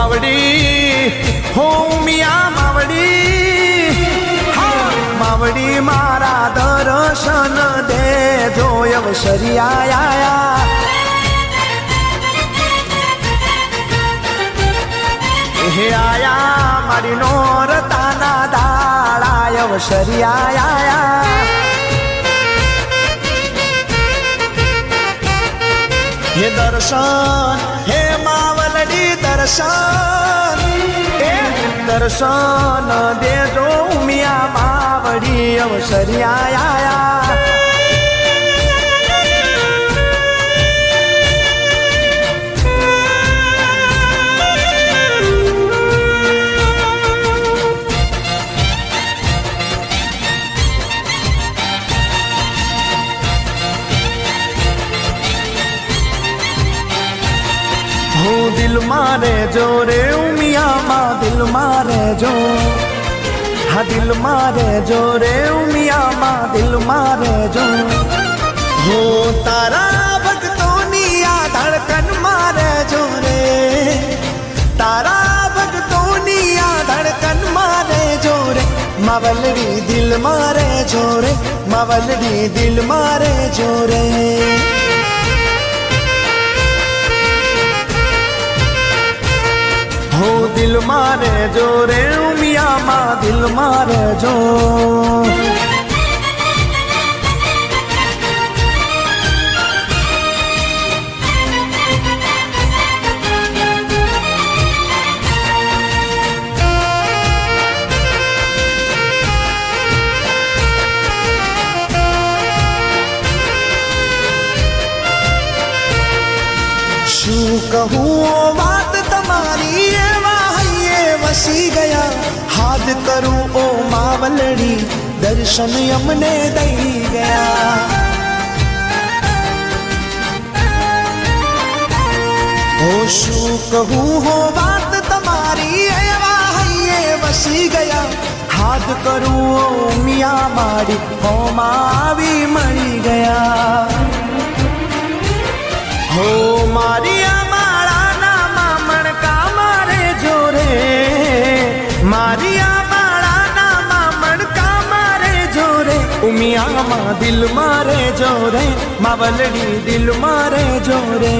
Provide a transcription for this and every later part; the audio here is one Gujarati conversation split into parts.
માવડી હો મિયા માવડી માવડી મારા દર્શન દે જોયવ શરિયા હે આયા મારી નોરતાના દાળાયવ શરિયા હે દર્શન હે માવલડી દર્શન. એ દર્શન દેજો મિયા માવડી અવસરિયા હું દિલ મારે જો રે ઉમિયામાં દિલ મારે જો હા દિલ મારે જો રે ઉમિયામાં દિલ મારે જો હું તારા ભક્તોની આ ધડકન મારે જો રે તારા ભક્તોની આ ધડકન મારે જો રે માવલડી દિલ મારે જો રે માવલડી દિલ મારે જો રે હો દિલ મારે જો રે ઉમિયામાં દિલ મારે જો. શું કહું દર્શન અમને દઈ ગયા ઓ શું કહું હો વાત તમારી એવા હૈયે વસી ગયા હાથ કરું ઓ મિયા મારી હોમાં આવી ઉમિયામાં દિલ મારે જોરે માવલડી દિલ મારે જોરે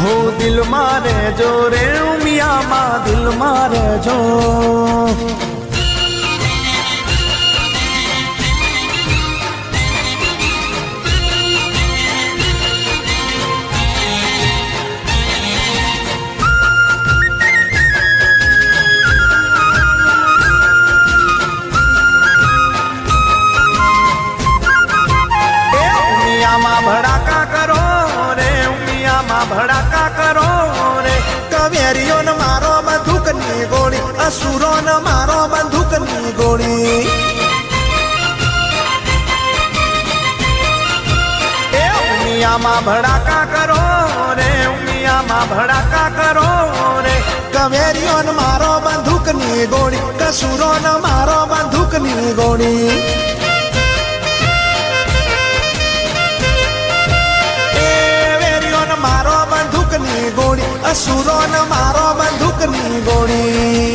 હો દિલ મારે જોરે ઉમિયામાં દિલ મારે જો. કવેરીઓ ને મારો બંદૂકની ગોળી અસુરો ને મારો બંદૂકની ગોળી. એ ઉમિયામાં ભડાકા કરો રે, ઉમિયામાં ભડાકા કરો રે. કવેરીઓ ને મારો બંદૂકની ગોળી કસુરો ને મારો અસુરોને મારો બંદૂકની ગોળી.